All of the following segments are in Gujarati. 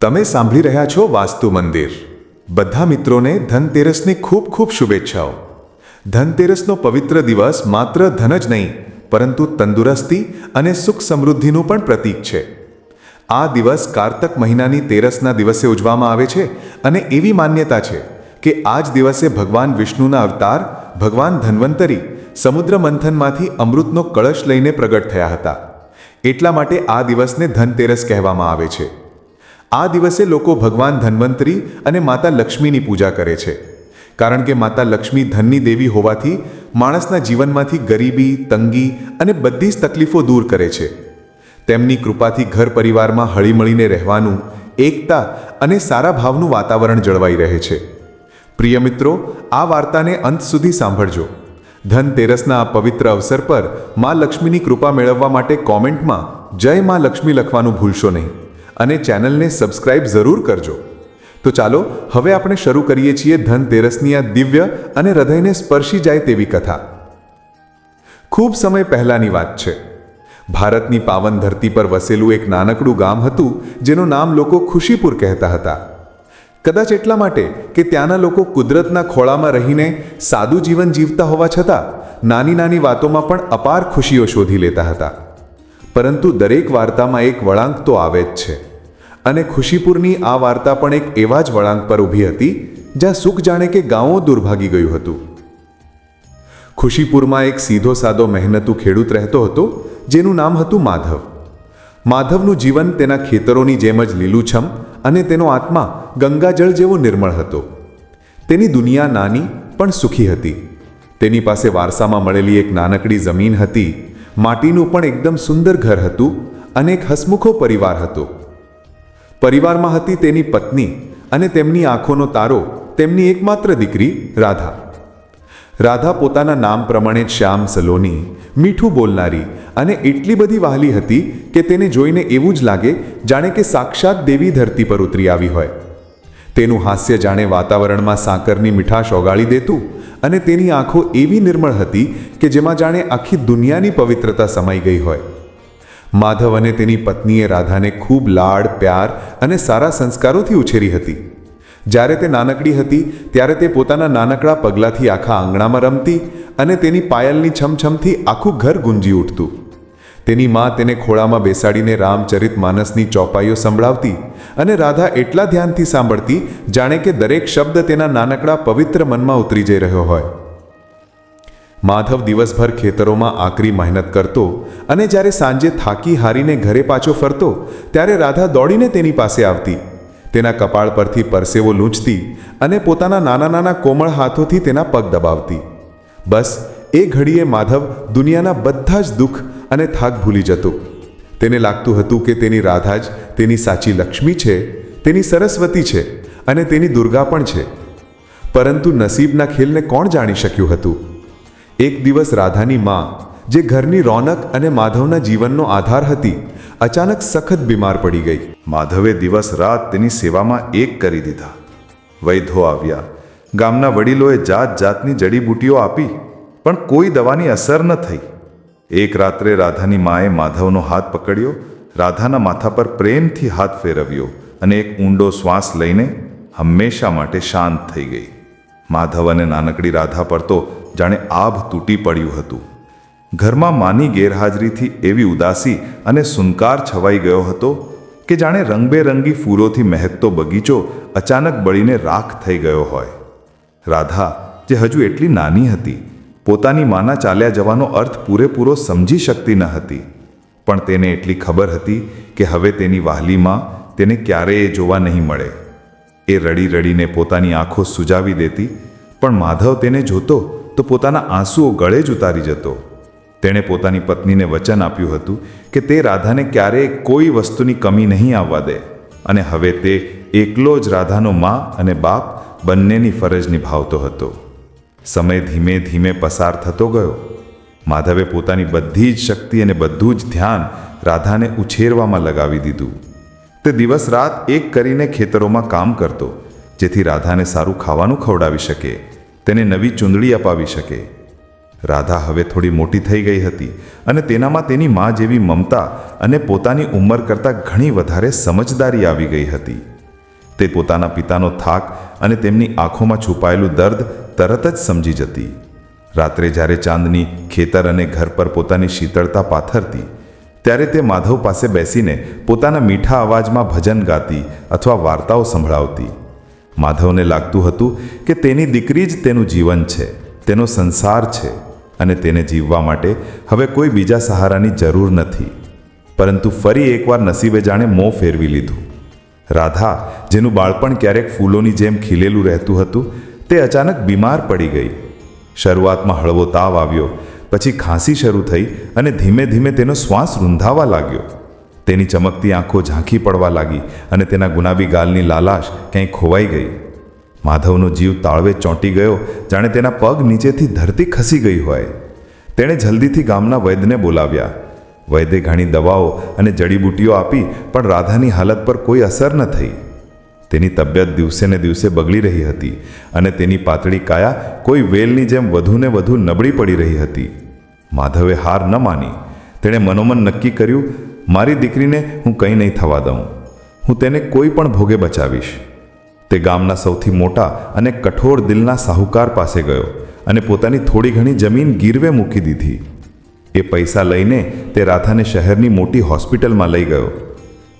તમે સાંભળી રહ્યા છો વાસ્તુ મંદિર. બધા મિત્રોને ધનતેરસની ખૂબ ખૂબ શુભેચ્છાઓ. ધનતેરસનો પવિત્ર દિવસ માત્ર ધન જ નહીં, પરંતુ તંદુરસ્તી અને સુખ સમૃદ્ધિનું પણ પ્રતીક છે. આ દિવસ કારતક મહિનાની તેરસના દિવસે ઉજવવામાં આવે છે અને એવી માન્યતા છે કે આ જ દિવસે ભગવાન વિષ્ણુના અવતાર, ભગવાન ધન્વંતરી, સમુદ્ર મંથનમાંથી અમૃતનો કળશ લઈને પ્રગટ થયા હતા. એટલા માટે આ દિવસને ધનતેરસ કહેવામાં આવે છે. આ દિવસે લોકો ભગવાન ધન્વંતરી અને માતા લક્ષ્મીની પૂજા કરે છે. કારણ કે માતા લક્ષ્મી ધનની દેવી હોવાથી માણસના જીવનમાંથી ગરીબી, તંગી અને બધી જ તકલીફો દૂર કરે છે. તેમની કૃપાથી ઘર પરિવારમાં હળીમળીને રહેવાનું, એકતા અને સારા ભાવનું વાતાવરણ જળવાઈ રહે છે. પ્રિય મિત્રો, આ વાર્તાને અંત સુધી સાંભળજો. ધનતેરસના આ પવિત્ર અવસર પર મા લક્ષ્મીની કૃપા મેળવવા માટે કોમેન્ટમાં જય મા લક્ષ્મી લખવાનું ભૂલશો નહીં. અને ચેનલને સબસ્ક્રાઇબ જરૂર કરજો. તો ચાલો, હવે આપણે શરૂ કરીએ છીએ ધનતેરસની આ દિવ્ય અને હૃદયને સ્પર્શી જાય તેવી કથા. ખૂબ સમય પહેલાંની વાત છે. ભારતની પાવન ધરતી પર વસેલું એક નાનકડું ગામ હતું, જેનું નામ લોકો ખુશીપુર કહેતા હતા. કદાચ એટલા માટે કે ત્યાંના લોકો કુદરતના ખોળામાં રહીને સાદું જીવન જીવતા હોવા છતાં, નાની નાની વાતોમાં પણ અપાર ખુશીઓ શોધી લેતા હતા. પરંતુ દરેક વાર્તામાં એક વળાંક તો આવે જ છે. અને ખુશીપુરની આ વાર્તા પણ એક એવા જ વળાંક પર ઊભી હતી, જ્યાં સુખ જાણે કે ગાંવો દુર્ભાગી ગયું હતું. ખુશીપુરમાં એક સીધો સાદો મહેનતુ ખેડૂત રહેતો હતો, જેનું નામ હતું માધવ. માધવનું જીવન તેના ખેતરોની જેમ જ લીલુંછમ અને તેનો આત્મા ગંગાજળ જેવો નિર્મળ હતો. તેની દુનિયા નાની પણ સુખી હતી. તેની પાસે વારસામાં મળેલી એક નાનકડી જમીન હતી, માટીનું પણ એકદમ સુંદર ઘર હતું અને એક હસમુખો પરિવાર હતો. પરિવારમાં હતી તેની પત્ની અને તેમની આંખોનો તારો, તેમની એકમાત્ર દીકરી રાધા. રાધા પોતાના નામ પ્રમાણે શ્યામ, સલોની, મીઠું બોલનારી અને એટલી બધી વહાલી હતી કે તેને જોઈને એવું જ લાગે જાણે કે સાક્ષાત દેવી ધરતી પર ઉતરી આવી હોય. તેનું હાસ્ય જાણે વાતાવરણમાં સાકરની મીઠાશ ઓગાળી દેતું અને તેની આંખો એવી નિર્મળ હતી કે જેમાં જાણે આખી દુનિયાની પવિત્રતા સમાઈ ગઈ હોય. માધવ અને તેની પત્નીએ રાધાને ખૂબ લાડ, પ્યાર અને સારા સંસ્કારોથી ઉછેરી હતી. જ્યારે તે નાનકડી હતી, ત્યારે તે પોતાના નાનકડા પગલાંથી આખા આંગણામાં રમતી અને તેની પાયલની છમછમથી આખું ઘર ગુંજી ઉઠતું. તેની મા તેને ખોળામાં બેસાડીને રામચરિત માનસની ચોપાઈઓ સંભળાવતી અને રાધા એટલા ધ્યાનથી સાંભળતી, જાણે કે દરેક શબ્દ તેના નાનકડા પવિત્ર મનમાં ઉતરી જઈ રહ્યો હોય. માધવ દિવસભર ખેતરોમાં આકરી મહેનત કરતો અને જ્યારે સાંજે થાકી હારીને ઘરે પાછો ફરતો, ત્યારે રાધા દોડીને તેની પાસે આવતી. તેના કપાળ પરથી પરસેવો લૂંચતી અને પોતાના નાના નાના કોમળ હાથોથી તેના પગ દબાવતી. બસ, એ ઘડીએ માધવ દુનિયાના બધા જ દુઃખ અને થાક ભૂલી જતો. તેને લાગતું હતું કે તેની રાધા જ તેની સાચી લક્ષ્મી છે, તેની સરસ્વતી છે અને તેની દુર્ગા પણ છે. પરંતુ નસીબના ખેલને કોણ જાણી શક્યું હતું? એક દિવસ રાધાની માં, જે ઘરની રોનક અને માધવના જીવનનો આધાર હતી, અચાનક સખત બીમાર પડી ગઈ. માધવે દિવસ રાત તેની સેવામાં એક કરી દીધા. વૈધો આવ્યા. ગામના વડીલોએ જાત જાતની જડીબૂટીઓ આપી, પણ કોઈ દવાની અસર ન થઈ. એક રાત્રે રાધાની માએ માધવનો હાથ પકડ્યો, રાધાના માથા પર પ્રેમથી હાથ ફેરવ્યો અને એક ઊંડો શ્વાસ લઈને હંમેશા માટે શાંત થઈ ગઈ. માધવ અને નાનકડી રાધા પર તો જાણે આભ તૂટી પડ્યું હતું. ઘરમાં માની ગેરહાજરીથી એવી ઉદાસી અને સુનકાર છવાઈ ગયો હતો કે જાણે રંગબેરંગી ફૂલોથી મહેકતો બગીચો અચાનક બળીને રાખ થઈ ગયો હોય. રાધા, જે હજુ એટલી નાની હતી, પોતાની માના ચાલ્યા જવાનો અર્થ પૂરેપૂરો સમજી શકતી ન હતી. પણ તેને એટલી ખબર હતી કે હવે તેની વહાલીમાં તેને ક્યારેય જોવા નહીં મળે. એ રડી રડીને પોતાની આંખો સુજાવી દેતી, પણ માધવ તેને જોતો તો પોતાના આંસુઓ ગળે જ ઉતારી જતો. તેણે પોતાની પત્નીને વચન આપ્યું હતું કે તે રાધાને ક્યારેય કોઈ વસ્તુની કમી નહીં આવવા દે અને હવે તે એકલો જ રાધાનો મા અને બાપ બંનેની ફરજ નિભાવતો હતો. સમય ધીમે ધીમે પસાર થતો ગયો. માધવે પોતાની બધી જ શક્તિ અને બધું જ ધ્યાન રાધાને ઉછેરવામાં લગાવી દીધું. તે દિવસ રાત એક કરીને ખેતરોમાં કામ કરતો, જેથી રાધાને સારું ખાવાનું ખવડાવી શકે. તેને નવી ચૂંદડી અપાવી શકે. રાધા હવે થોડી મોટી થઈ ગઈ હતી અને તેનામાં તેની મા જેવી મમતા અને પોતાની ઉંમર કરતાં ઘણી વધારે સમજદારી આવી ગઈ હતી. તે પોતાના પિતાનો થાક અને તેમની આંખોમાં છુપાયેલું દર્દ તરત જ સમજી જતી. રાત્રે જ્યારે ચાંદની ખેતર અને ઘર પર પોતાની શીતળતા પાથરતી, ત્યારે તે માધવ પાસે બેસીને પોતાના મીઠા અવાજમાં ભજન ગાતી અથવા વાર્તાઓ સંભળાવતી. માધવને લાગતું હતું કે તેની દીકરી જ તેનું જીવન છે, તેનો સંસાર છે અને તેને જીવવા માટે હવે કોઈ બીજા સહારાની જરૂર નથી. પરંતુ ફરી એકવાર નસીબે જાણે મોં ફેરવી લીધું. રાધા, જેનું બાળપણ ક્યારેક ફૂલોની જેમ ખીલેલું રહેતું હતું, તે અચાનક બીમાર પડી ગઈ. શરૂઆતમાં હળવો તાવ આવ્યો, પછી ખાંસી શરૂ થઈ અને ધીમે ધીમે તેનો શ્વાસ રૂંધાવા લાગ્યો. તેની ચમકતી આંખો ઝાંખી પડવા લાગી અને તેના ગુનાબી ગાલની લાલાશ ક્યાંય ખોવાઈ ગઈ. માધવનો જીવ તાળવે ચોંટી ગયો, જાણે તેના પગ નીચેથી ધરતી ખસી ગઈ હોય. તેણે જલ્દીથી ગામના વૈદ્યને બોલાવ્યા. વૈદ્ય ઘણી દવાઓ અને જડીબૂટીઓ આપી, પણ રાધાની હાલત પર કોઈ અસર ન થઈ. તેની તબિયત દિવસે ને દિવસે બગડી રહી હતી અને તેની પાતળી કાયા કોઈ વેલની જેમ વધુને વધુ નબળી પડી રહી હતી. માધવે હાર ન માની. તેણે મનોમન નક્કી કર્યું મારી દીકરીને હું કંઈ નહીં થવા દઉં. હું તેને કોઈ પણ ભોગે બચાવીશ. તે ગામના સૌથી મોટા અને કઠોર દિલના સાહુકાર પાસે ગયો અને પોતાની થોડી ઘણી જમીન ગીરવે મૂકી દીધી. એ પૈસા લઈને તે રાધાને શહેરની મોટી હોસ્પિટલમાં લઈ ગયો.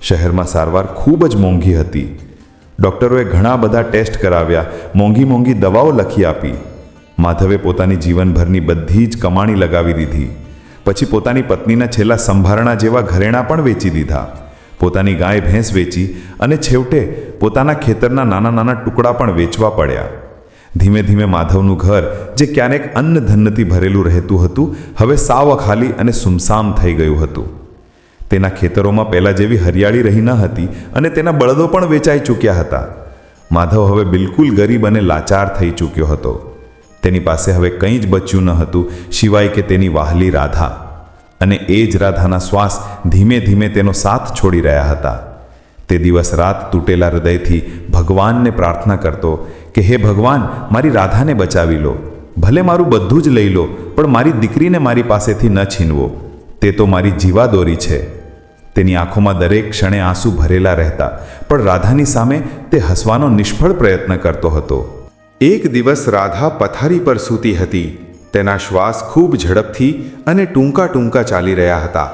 શહેરમાં સારવાર ખૂબ જ મોંઘી હતી. ડૉક્ટરોએ ઘણા બધા ટેસ્ટ કરાવ્યા, મોંઘી મોંઘી દવાઓ લખી આપી. માધવે પોતાની જીવનભરની બધી જ કમાણી લગાવી દીધી. પછી પોતાની પત્નીના છેલ્લા સંભારણા જેવા ઘરેણાં પણ વેચી દીધા. પોતાની ગાય ભેંસ વેચી અને છેવટે પોતાના ખેતરના નાના નાના ટુકડા પણ વેચવા પડ્યા. ધીમે ધીમે માધવનું ઘર, જે ક્યારેક અન્ન ધન્નથી ભરેલું રહેતું હતું, હવે સાવ ખાલી અને સુમસામ થઈ ગયું હતું. તેના ખેતરોમાં પહેલાં જેવી હરિયાળી રહી ન હતી અને તેના બળદો પણ વેચાઈ ચૂક્યા હતા. માધવ હવે બિલકુલ ગરીબ અને લાચાર થઈ ચૂક્યો હતો. તેની પાસે હવે કંઈ જ બચ્યું ન હતું, સિવાય કે તેની વાહલી રાધા. અને એ જ રાધાના શ્વાસ ધીમે ધીમે તેનો સાથ છોડી રહ્યા હતા. તે દિવસ રાત તૂટેલા હૃદયથી ભગવાનને પ્રાર્થના કરતો કે, હે ભગવાન, મારી રાધાને બચાવી લો. ભલે મારું બધું જ લઈ લો, પણ મારી દીકરીને મારી પાસેથી ન છીનવો. તે તો મારી જીવાદોરી છે. તેની આંખોમાં દરેક ક્ષણે આંસુ ભરેલા રહેતા, પણ રાધાની સામે તે હસવાનો નિષ્ફળ પ્રયત્ન કરતો હતો. એક દિવસ રાધા પથારી પર સૂતી હતી. તેના શ્વાસ ખૂબ ઝડપથી અને ટૂંકા ટૂંકા ચાલી રહ્યા હતા.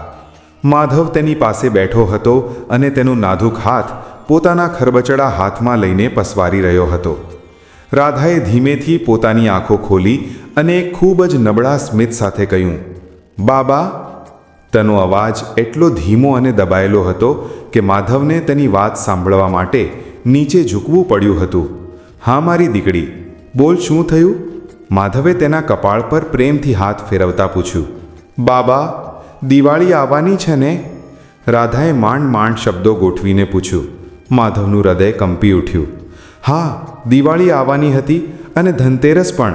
માધવ તેની પાસે બેઠો હતો અને તેનું નાધુક હાથ પોતાના ખરબચડા હાથમાં લઈને પસવારી રહ્યો હતો. રાધાએ ધીમેથી પોતાની આંખો ખોલી અને ખૂબ જ નબળા સ્મિત સાથે કહ્યું, બાબા, તેનો અવાજ એટલો ધીમો અને દબાયેલો હતો કે માધવને તેની વાત સાંભળવા માટે નીચે ઝૂકવું પડ્યું હતું. હા મારી દીકરી બોલ શું થયું? માધવે તેના કપાળ પર પ્રેમથી હાથ ફેરવતા પૂછ્યું. બાબા, દિવાળી આવવાની છે ને? રાધાએ માંડ માંડ શબ્દો ગોઠવીને પૂછ્યું. માધવનું હૃદય કંપી ઉઠ્યું. હા, દિવાળી આવવાની હતી અને ધનતેરસ પણ.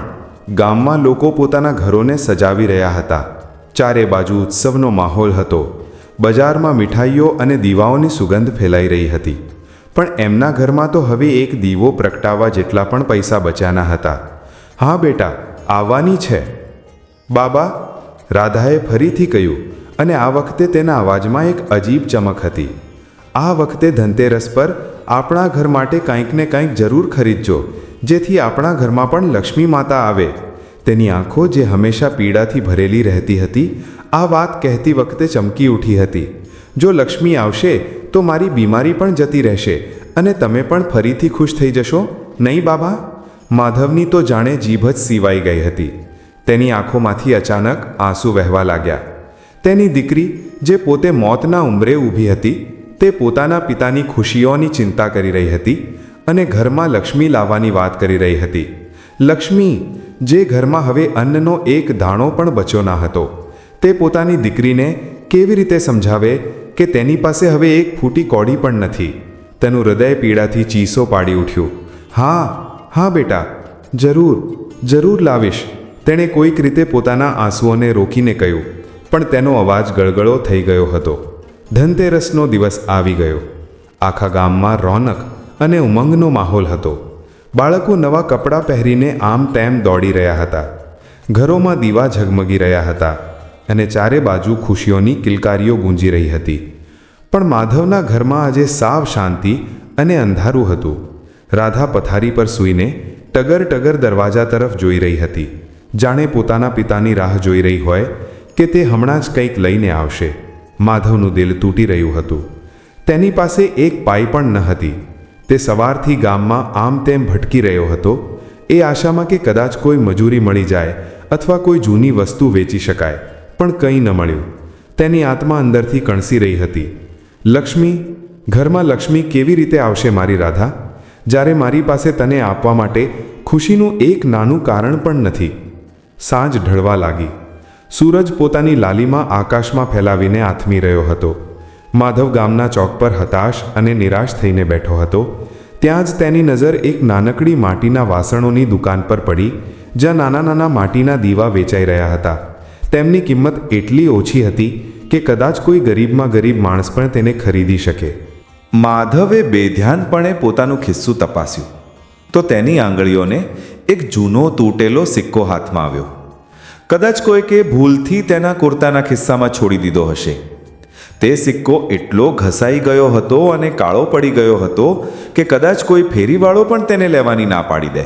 ગામમાં લોકો પોતાના ઘરોને સજાવી રહ્યા હતા. ચારે બાજુ ઉત્સવનો માહોલ હતો. બજારમાં મીઠાઈઓ અને દીવાઓની સુગંધ ફેલાઈ રહી હતી. પણ એમના ઘરમાં તો હવે એક દીવો પ્રગટાવવા જેટલા પણ પૈસા બચ્યાના હતા. હા બેટા, આવવાની છે. બાબા, રાધાએ ફરીથી કહ્યું અને આ વખતે તેના અવાજમાં એક અજીબ ચમક હતી. આ વખતે ધનતેરસ પર આપણા ઘર માટે કંઈક ને કંઈક જરૂર ખરીદજો, જેથી આપણા ઘરમાં પણ લક્ષ્મી માતા આવે. તેની આંખો જે હંમેશા પીડાથી ભરેલી રહેતી હતી, આ વાત કહેતી વખતે ચમકી ઉઠી હતી. જો લક્ષ્મી આવશે, તો મારી બીમારી પણ જતી રહેશે અને તમે પણ ફરીથી ખુશ થઈ જશો? નહીં બાબા? માધવની તો જાણે જીભ જ સીવાઈ ગઈ હતી. તેની આંખોમાંથી અચાનક આંસુ વહેવા લાગ્યા. તેની દીકરી જે પોતે મોતના ઉંમરે ઊભી હતી, તે પોતાના પિતાની ખુશીઓની ચિંતા કરી રહી હતી અને ઘરમાં લક્ષ્મી લાવવાની વાત કરી રહી હતી. લક્ષ્મી, જે ઘરમાં હવે અન્નનો એક દાણો પણ બચ્યો ના હતો, તે પોતાની દીકરીને કેવી રીતે સમજાવે? કે તેની પાસે હવે એક ફૂટી કોડી પણ નથી. તેનું હૃદય પીડાથી ચીસો પાડી ઉઠ્યું. હા હા બેટા, જરૂર જરૂર લાવીશ. તેણે કોઈક રીતે પોતાના આંસુઓને રોકીને કહ્યું, પણ તેનો અવાજ ગળગળો થઈ ગયો હતો. ધનતેરસનો દિવસ આવી ગયો. આખા ગામમાં રોનક અને ઉમંગનો માહોલ હતો. બાળકો નવા કપડાં પહેરીને આમ તેમ દોડી રહ્યા હતા. ઘરોમાં દીવા ઝગમગી રહ્યા હતા. અને ચારે બાજુ ખુશીઓની કિલકારીઓ ગુંજી રહી હતી. પણ માધવના ઘરમાં આજે સાવ શાંતિ અને અંધારું હતું. રાધા પથારી પર સૂઈને ટગર ટગર દરવાજા તરફ જોઈ રહી હતી. જાણે પોતાના પિતાની રાહ જોઈ રહી હોય કે તે હમણાં જ કંઈક લઈને આવશે. માધવનું દિલ તૂટી રહ્યું હતું. તેની પાસે એક પાઈ પણ ન હતી. તે સવારથી ગામમાં આમ તેમ ભટકી રહ્યો હતો. એ આશામાં કે કદાચ કોઈ મજૂરી મળી જાય અથવા કોઈ જૂની વસ્તુ વેચી શકાય. પણ કંઈ ન મળ્યું. તેની આત્મા અંદરથી કણસી રહી હતી. લક્ષ્મી, ઘરમાં લક્ષ્મી કેવી રીતે આવશે મારી રાધા? જ્યારે મારી પાસે તને આપવા માટે ખુશીનું એક નાનું કારણ પણ નથી. સાંજ ઢળવા લાગી. સૂરજ પોતાની લાલીમાં આકાશમાં ફેલાવીને આથમી રહ્યો હતો. માધવ ગામના ચોક પર હતાશ અને નિરાશ થઈને બેઠો હતો. ત્યાં જ તેની નજર એક નાનકડી માટીના વાસણોની દુકાન પર પડી, જ્યાં નાના નાના માટીના દીવા વેચાઈ રહ્યા હતા. તેમની કિંમત એટલી ઓછી હતી કે કદાચ કોઈ ગરીબમાં ગરીબ માણસ પણ તેને ખરીદી શકે. માધવે બેધ્યાનપણે પોતાનું ખિસ્સું તપાસ્યું. તો તેની આંગળીઓને એક જૂનો તૂટેલો સિક્કો હાથમાં આવ્યો. કદાચ કોઈકે ભૂલથી તેના કુર્તાના ખિસ્સામાં છોડી દીધો હશે. તે સિક્કો એટલો ઘસાઈ ગયો હતો અને કાળો પડી ગયો હતો કે કદાચ કોઈ ફેરીવાળો પણ તેને લેવાની ના પાડી દે.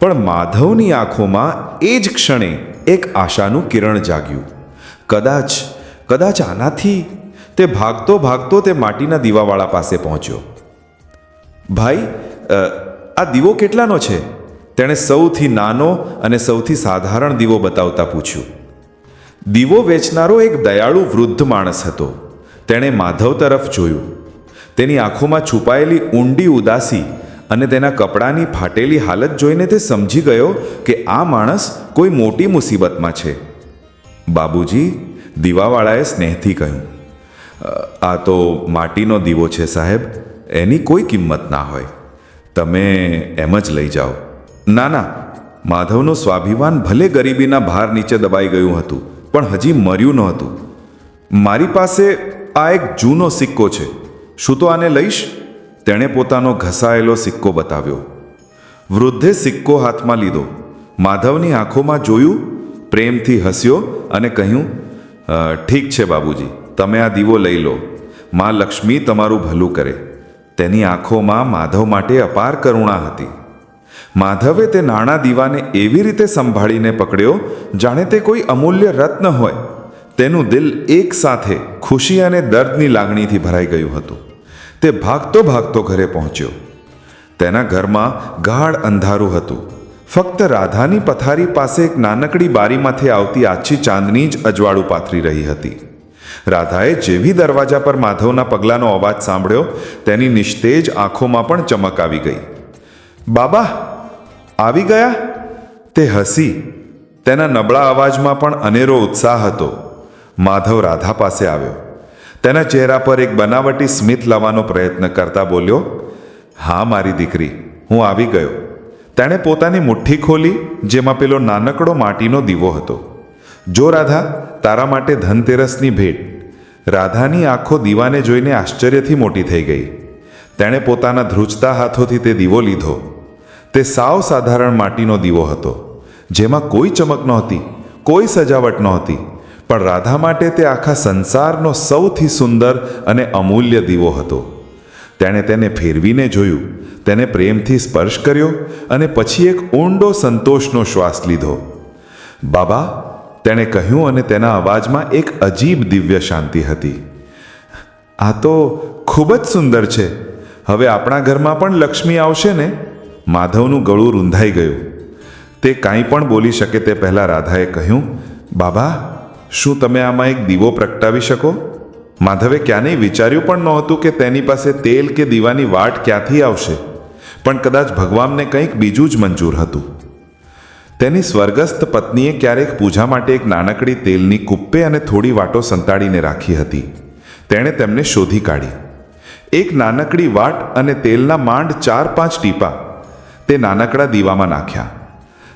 પણ માધવની આંખોમાં એ જ ક્ષણે એક આશાનું કિરણ જાગ્યું. કદાચ કદાચ આનાથી તે ભાગતો ભાગતો તે માટીના દીવાવાળા પાસે પહોંચ્યો. ભાઈ આ દીવો કેટલાનો છે? તેણે સૌથી નાનો અને સૌથી સાધારણ દીવો બતાવતા પૂછ્યું. દીવો વેચનારો એક દયાળુ વૃદ્ધ માણસ હતો. તેણે માધવ તરફ જોયું. તેની આંખોમાં છુપાયેલી ઊંડી ઉદાસી અને તેના કપડાની ફાટેલી હાલત જોઈને તે સમજી ગયો કે આ માણસ કોઈ મોટી મુસીબતમાં છે. બાબુજી, દીવાવાળાએ સ્નેહથી કહ્યું આ તો માટીનો દીવો છે સાહેબ, એની કોઈ કિંમત ના હોય. તમે એમ જ લઈ જાઓ. ના ના, માધવનું સ્વાભિમાન ભલે ગરીબીના ભાર નીચે દબાઈ ગયું હતું, પણ હજી મર્યું નહોતું. મારી પાસે આ એક જૂનો સિક્કો છે. શું તો આને લઈશ? તેણે પોતાનો ઘસાયેલો સિક્કો બતાવ્યો. વૃદ્ધે સિક્કો હાથમાં લીધો. માધવની આંખોમાં જોયું, પ્રેમથી હસ્યો અને કહ્યું ઠીક છે બાબુજી, તમે આ દીવો લઈ લો. માં લક્ષ્મી તમારું ભલું કરે. તેની આંખોમાં માધવ માટે અપાર કરુણા હતી. માધવે તે નાણાં દીવાને એવી રીતે સંભાળીને પકડ્યો, જાણે તે કોઈ અમૂલ્ય રત્ન હોય. તેનું દિલ એક સાથે ખુશી અને દર્દની લાગણીથી ભરાઈ ગયું હતું. તે ભાગતો ભાગતો ઘરે પહોંચ્યો. તેના ઘરમાં ગાઢ અંધારું હતું. ફક્ત રાધાની પથારી પાસે એક નાનકડી બારીમાંથી આવતી આછી ચાંદની જ અજવાળું પાથરી રહી હતી. રાધાએ જેવી દરવાજા પર માધવના પગલાંનો અવાજ સાંભળ્યો, તેની નિસ્તેજ આંખોમાં પણ ચમક આવી ગઈ. બાબા, આવી ગયા? તે હસી. તેના નબળા અવાજમાં પણ અનેરો ઉત્સાહ હતો. માધવ રાધા પાસે આવ્યો. તેના ચહેરા પર એક બનાવટી સ્મિત લાવવાનો પ્રયત્ન કરતા બોલ્યો, હા, મારી દીકરી, હું આવી ગયો. તેણે પોતાની મુઠ્ઠી ખોલી, જેમાં પેલો નાનકડો માટીનો દીવો હતો. જો રાધા, તારા માટે ધનતેરસની ભેટ. રાધાની આંખો દીવાને જોઈને આશ્ચર્યથી મોટી થઈ ગઈ. તેણે પોતાના ધ્રુજતા હાથોથી તે દીવો લીધો. તે સાવ સાધારણ માટીનો દીવો હતો, જેમાં કોઈ ચમક નહોતી, કોઈ સજાવટ નહોતી. પણ રાધા માટે તે આખા સંસારનો સૌથી સુંદર અને અમૂલ્ય દીવો હતો. તેણે તેને ફેરવીને જોયું, તેને પ્રેમથી સ્પર્શ કર્યો અને પછી એક ઊંડો સંતોષનો શ્વાસ લીધો. બાબા, તેણે કહ્યું અને તેના અવાજમાં એક અજીબ દિવ્ય શાંતિ હતી. આ તો ખૂબ જ સુંદર છે. હવે આપણા ઘરમાં પણ લક્ષ્મી આવશે ને? માધવનું ગળું રૂંધાઈ ગયું. તે કાંઈ પણ બોલી શકે તે પહેલાં રાધાએ કહ્યું, બાબા શું તમે આમાં એક દીવો પ્રગટાવી શકો? માધવે ક્યાંય વિચાર્યું પણ નહોતું કે તેની પાસે તેલ કે દીવાની વાટ ક્યાંથી આવશે. પણ કદાચ ભગવાનને કંઈક બીજું જ મંજૂર હતું. તેની સ્વર્ગસ્થ પત્નીએ ક્યારેક પૂજા માટે એક નાનકડી તેલની કુપ્પે અને થોડી વાટો સંતાડીને રાખી હતી. તેણે તેમને શોધી કાઢી. એક નાનકડી વાટ અને તેલના માંડ ચાર પાંચ ટીપા તે નાનકડા દીવામાં નાખ્યા.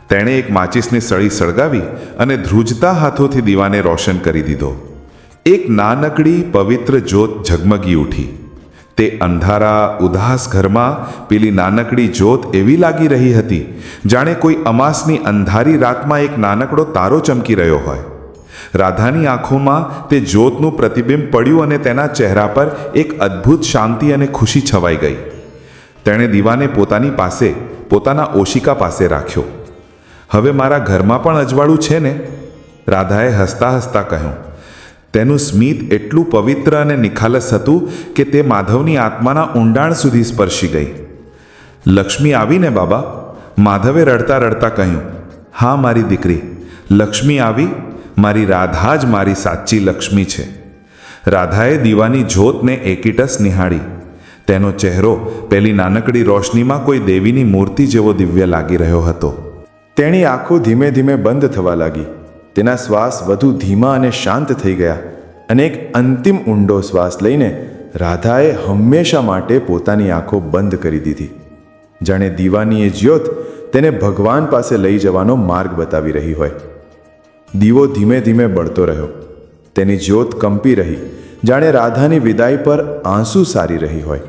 તેણે એક માચિસની સળી સળગાવી અને ધ્રુજતા હાથોથી દીવાને રોશન કરી દીધો. એક નાનકડી પવિત્ર જ્યોત ઝગમગી ઉઠી. તે અંધારા, ઉદાસ ઘરમાં પેલી નાનકડી જ્યોત એવી લાગી રહી હતી, જાણે કોઈ અમાસની અંધારી રાતમાં એક નાનકડો તારો ચમકી રહ્યો હોય. રાધાની આંખોમાં તે જ્યોતનું પ્રતિબિંબ પડ્યું અને તેના ચહેરા પર એક અદ્ભુત શાંતિ અને ખુશી છવાઈ ગઈ. તેણે દીવાને પોતાની પાસે, પોતાના ઓશિકા પાસે રાખ્યો. હવે મારા ઘરમાં પણ અજવાળું છે ને? રાધાએ હસતા હસતા કહ્યું. તેનું સ્મિત એટલું પવિત્ર અને નિખાલસ હતું કે તે માધવની આત્માના ઊંડાણ સુધી સ્પર્શી ગઈ. લક્ષ્મી આવીને બાબા, માધવે રડતા રડતા કહ્યું, હા મારી દીકરી, લક્ષ્મી આવી, મારી રાધા જ મારી સાચી લક્ષ્મી છે. રાધાએ દીવાની જ્યોતને એકીટસ નિહાળી. તેનો ચહેરો પેલી નાનકડી રોશનીમાં કોઈ દેવીની મૂર્તિ જેવો દિવ્ય લાગી રહ્યો હતો. તેની આંખો ધીમે ધીમે બંધ થવા લાગી. તેના શ્વાસ વધુ ધીમા અને શાંત થઈ ગયા. અને એક અંતિમ ઊંડો શ્વાસ લઈને રાધાએ હંમેશા માટે પોતાની આંખો બંધ કરી દીધી. જાણે દીવાની એ જ્યોત તેને ભગવાન પાસે લઈ જવાનો માર્ગ બતાવી રહી હોય. દીવો ધીમે ધીમે બળતો રહ્યો. તેની જ્યોત કંપી રહી. જાણે રાધાની વિદાય પર આંસુ સારી રહી હોય.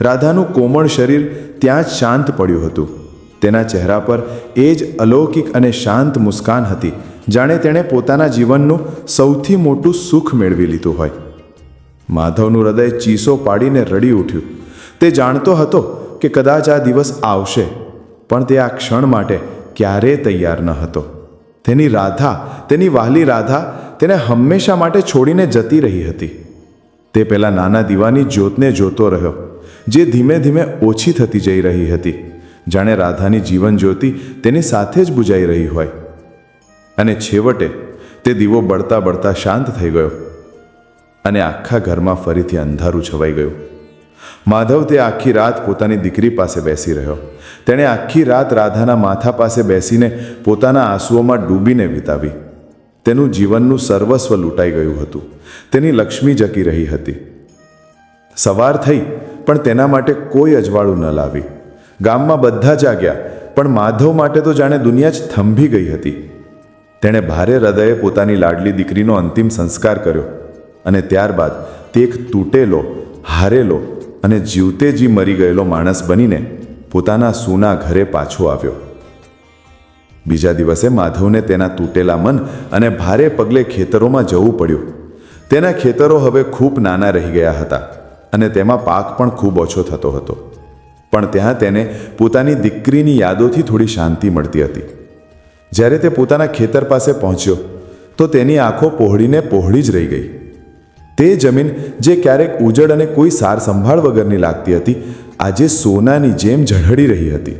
રાધાનું કોમળ શરીર ત્યાં જ શાંત પડ્યું હતું. તેના ચહેરા પર એ જ અલૌકિક અને શાંત મુસ્કાન હતી, જાણે તેણે પોતાના જીવનનું સૌથી મોટું સુખ મેળવી લીધું હોય. માધવનું હૃદય ચીસો પાડીને રડી ઉઠ્યું. તે જાણતો હતો કે કદાચ આ દિવસ આવશે, પણ તે આ ક્ષણ માટે ક્યારેય તૈયાર ન હતો. તેની રાધા, તેની વહાલી રાધા તેને હંમેશા માટે છોડીને જતી રહી હતી. તે પેલા નાના દીવાની જ્યોતને જોતો રહ્યો, જે ધીમે ધીમે ઓછી થતી જઈ રહી હતી. જાણે રાધાની જીવન જ્યોતિ તેની સાથે જ બુજાઈ રહી હોય. અને છેવટે તે દીવો બળતા બળતા શાંત થઈ ગયો. અને આખા ઘરમાં ફરીથી અંધારું છવાઈ ગયું. માધવ તે આખી રાત પોતાની દીકરી પાસે બેસી રહ્યો. તેણે આખી રાત રાધાના માથા પાસે બેસીને પોતાના આંસુઓમાં ડૂબીને વિતાવી. તેનું જીવનનું સર્વસ્વ લૂંટાઈ ગયું હતું. તેની લક્ષ્મી જકી રહી હતી. સવાર થઈ, પણ તેના માટે કોઈ અજવાળું ન લાવી. ગામમાં બધા જાગ્યા, પણ માધવ માટે તો જાણે દુનિયા જ થંભી ગઈ હતી. તેણે ભારે હૃદયે પોતાની લાડલી દીકરીનો અંતિમ સંસ્કાર કર્યો અને ત્યારબાદ તે એક તૂટેલો, હારેલો અને જીવતે જી મરી ગયેલો માણસ બનીને પોતાના સૂના ઘરે પાછો આવ્યો. બીજા દિવસે માધવને તેના તૂટેલા મન અને ભારે પગલે ખેતરોમાં જવું પડ્યું. તેના ખેતરો હવે ખૂબ નાના રહી ગયા હતા અને તેમાં પાક પણ ખૂબ ઓછો થતો હતો. પણ ત્યાં તેને પોતાની દીકરીની યાદોથી થોડી શાંતિ મળતી હતી. જ્યારે તે પોતાના ખેતર પાસે પહોંચ્યો, તો તેની આંખો પહોળીને પહોળી જ રહી ગઈ. તે જમીન જે ક્યારેક ઉજળ અને કોઈ સાર સંભાળ વગરની લાગતી હતી, આજે સોનાની જેમ ઝળહળી રહી હતી.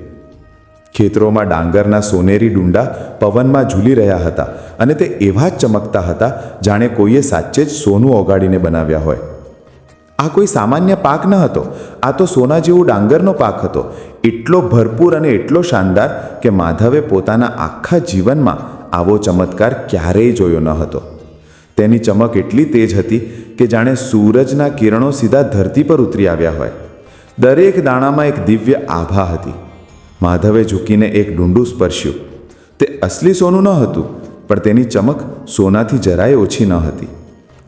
ખેતરોમાં ડાંગરના સોનેરી ડુંડા પવનમાં ઝૂલી રહ્યા હતા અને તે એવા જ ચમકતા હતા, જાણે કોઈએ સાચે જ સોનું ઓગાડીને બનાવ્યા હોય. આ કોઈ સામાન્ય પાક ન હતો. આ તો સોના જેવો ડાંગરનો પાક હતો. એટલો ભરપૂર અને એટલો શાનદાર કે માધવે પોતાના આખા જીવનમાં આવો ચમત્કાર ક્યારેય જોયો ન હતો. તેની ચમક એટલી તેજ હતી કે જાણે સૂરજના કિરણો સીધા ધરતી પર ઉતરી આવ્યા હોય. દરેક દાણામાં એક દિવ્ય આભા હતી. માધવે ઝૂકીને એક ડુંડું સ્પર્શ્યું. તે અસલી સોનું ન હતું, પણ તેની ચમક સોનાથી જરાય ઓછી ન હતી.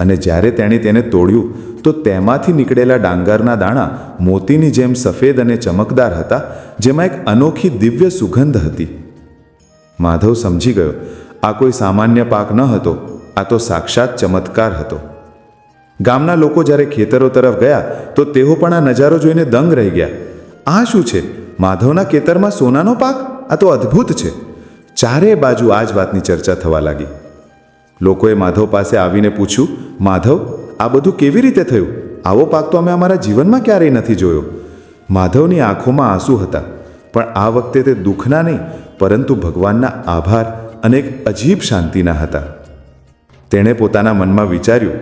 અને જ્યારે તેણે તેને તોડ્યું, તો તેમાંથી નીકળેલા ડાંગરના દાણા મોતીની જેમ સફેદ અને ચમકદાર હતા, જેમાં એક અનોખી દિવ્ય સુગંધ હતી. માધવ સમજી ગયો, આ કોઈ સામાન્ય પાક ન હતો, આ તો સાક્ષાત ચમત્કાર હતો. ગામના લોકો જ્યારે ખેતરો તરફ ગયા, તો તેઓ પણ આ નજારો જોઈને દંગ રહી ગયા. આ શું છે? માધવના ખેતરમાં સોનાનો પાક? આ તો અદ્ભુત છે. ચારે બાજુ આ જ વાતની ચર્ચા થવા લાગી. લોકોએ માધવ પાસે આવીને પૂછ્યું, માધવ, આ બધું કેવી રીતે થયું? આવો પાક તો અમે અમારા જીવનમાં ક્યારેય નથી જોયો. માધવની આંખોમાં આંસુ હતા, પણ આ વખતે તે દુઃખના નહીં, પરંતુ ભગવાનના આભાર અને એક અજીબ શાંતિના હતા. તેણે પોતાના મનમાં વિચાર્યું,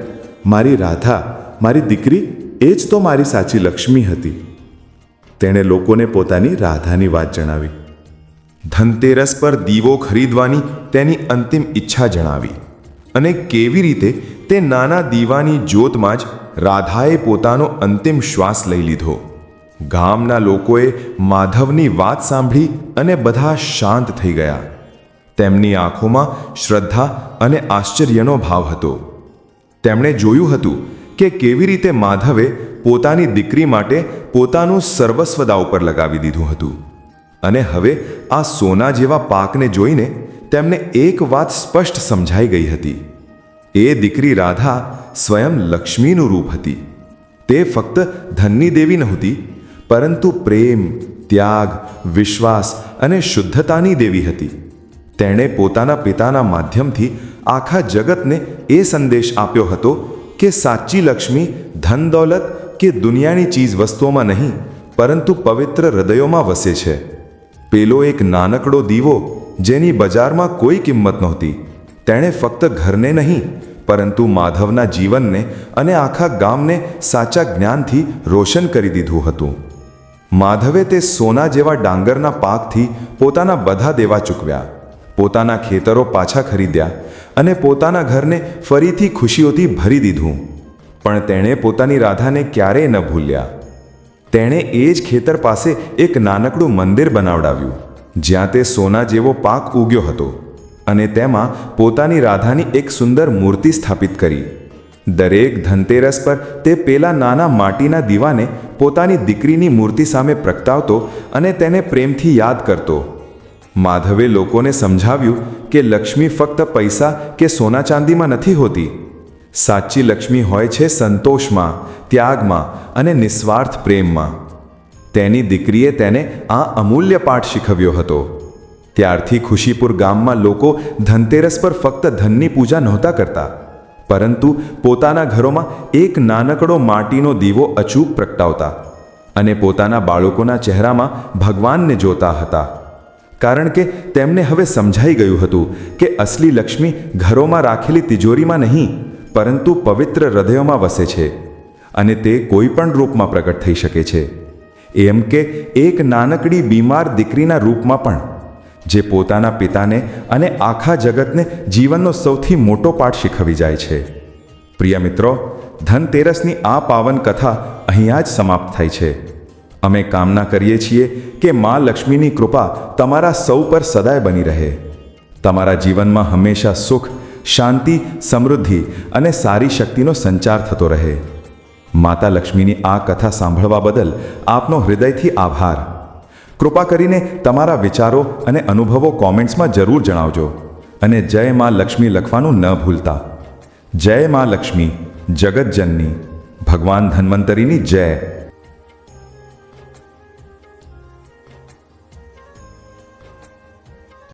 મારી રાધા, મારી દીકરી, એ જ તો મારી સાચી લક્ષ્મી હતી. તેણે લોકોને પોતાની રાધાની વાત જણાવી. ધનતેરસ પર દીવો ખરીદવાની તેની અંતિમ ઈચ્છા જણાવી. અને કેવી રીતે તે નાના દીવાની જ્યોતમાં જ રાધાએ પોતાનો અંતિમ શ્વાસ લઈ લીધો. ગામના લોકોએ માધવની વાત સાંભળી અને બધા શાંત થઈ ગયા. તેમની આંખોમાં શ્રદ્ધા અને આશ્ચર્યનો ભાવ હતો. તેમણે જોયું હતું કે કેવી રીતે માધવે પોતાની દીકરી માટે પોતાનું સર્વસ્વ દાવ પર લગાવી દીધું હતું. અને હવે આ સોના જેવા પાકને જોઈને તેમને એક વાત સ્પષ્ટ સમજાઈ ગઈ હતી. એ દીકરી રાધા સ્વયં લક્ષ્મીનું રૂપ હતી. તે ફક્ત ધનની દેવી નહોતી, પરંતુ પ્રેમ, ત્યાગ, વિશ્વાસ અને શુદ્ધતાની દેવી હતી. તેણે પોતાના પિતાના માધ્યમથી આખા જગતને એ સંદેશ આપ્યો હતો કે સાચી લક્ષ્મી ધન દોલત કે દુનિયાની ચીજ વસ્તુઓમાં નહીં, પરંતુ પવિત્ર હૃદયોમાં વસે છે. પેલો એક નાનકડો દીવો જેની બજારમાં કોઈ કિંમત નહોતી. તેણે ફક્ત ઘરને નહીં પરંતુ માધવના જીવનને અને આખા ગામને સાચા જ્ઞાનથી રોશન કરી દીધું હતું. માધવે તે સોના જેવા ડાંગરના પાકથી પોતાના બધા દેવા ચૂકવ્યા, પોતાના ખેતરો પાછા ખરીદ્યા અને પોતાના ઘરને ફરીથી ખુશીઓથી ભરી દીધું. પણ તેણે પોતાની રાધાને ક્યારેય ન ભૂલ્યા. તેણે એ જ ખેતર પાસે એક નાનકડું મંદિર બનાવડાવ્યું, જ્યાં તે સોના જેવો પાક ઉગ્યો હતો. અને તેમાં પોતાની રાધાની એક સુંદર મૂર્તિ સ્થાપિત કરી. દરેક ધનતેરસ પર તે પેલા નાના માટીના દીવાને પોતાની દીકરીની મૂર્તિ સામે પ્રગટાવતો અને તેને પ્રેમથી યાદ કરતો. માધવે લોકોને સમજાવ્યું કે લક્ષ્મી ફક્ત પૈસા કે સોના ચાંદીમાં નથી હોતી. સાચી લક્ષ્મી હોય છે સંતોષમાં, ત્યાગમાં અને નિસ્વાર્થ પ્રેમમાં. તેની દીકરીએ તેને આ અમૂલ્ય પાઠ શીખવ્યો હતો. ત્યારથી ખુશીપુર ગામમાં લોકો ધનતેરસ પર ફક્ત ધનની પૂજા નહોતા કરતા. પરંતુ પોતાના ઘરોમાં એક નાનકડો માટીનો દીવો અચૂક પ્રગટાવતા અને પોતાના બાળકોના ચહેરામાં ભગવાનને જોતા હતા. કારણ કે તેમને હવે સમજાઈ ગયું હતું કે અસલી લક્ષ્મી ઘરોમાં રાખેલી તિજોરીમાં નહીં, પરંતુ પવિત્ર હૃદયોમાં વસે છે અને તે કોઈ પણ રૂપમાં પ્રગટ થઈ શકે છે. એમ કે એક નાનકડી બીમાર દીકરીના રૂપમાં પણ જે પોતાના પિતાને અને આખા જગતને જીવનનો સૌથી મોટો પાઠ શીખવી જાય છે. પ્રિય મિત્રો, ધનતેરસની આ પાવન કથા અહીંયા જ સમાપ્ત થાય છે. અમે કામના કરીએ છીએ કે મા લક્ષ્મીની કૃપા તમારા સૌ પર સદાય બની રહે. તમારા જીવનમાં હંમેશા સુખ, શાંતિ, સમૃદ્ધિ અને સારી શક્તિનો સંચાર થતો રહે. માતા લક્ષ્મીની આ કથા સાંભળવા બદલ આપનો હૃદયથી આભાર. કૃપા કરીને તમારા વિચારો અને અનુભવો કોમેન્ટ્સમાં જરૂર જણાવજો. અને જય માં લક્ષ્મી લખવાનું ન ભૂલતા. જય માં લક્ષ્મી જગતજનની ભગવાન ધન્વંતરીની જય.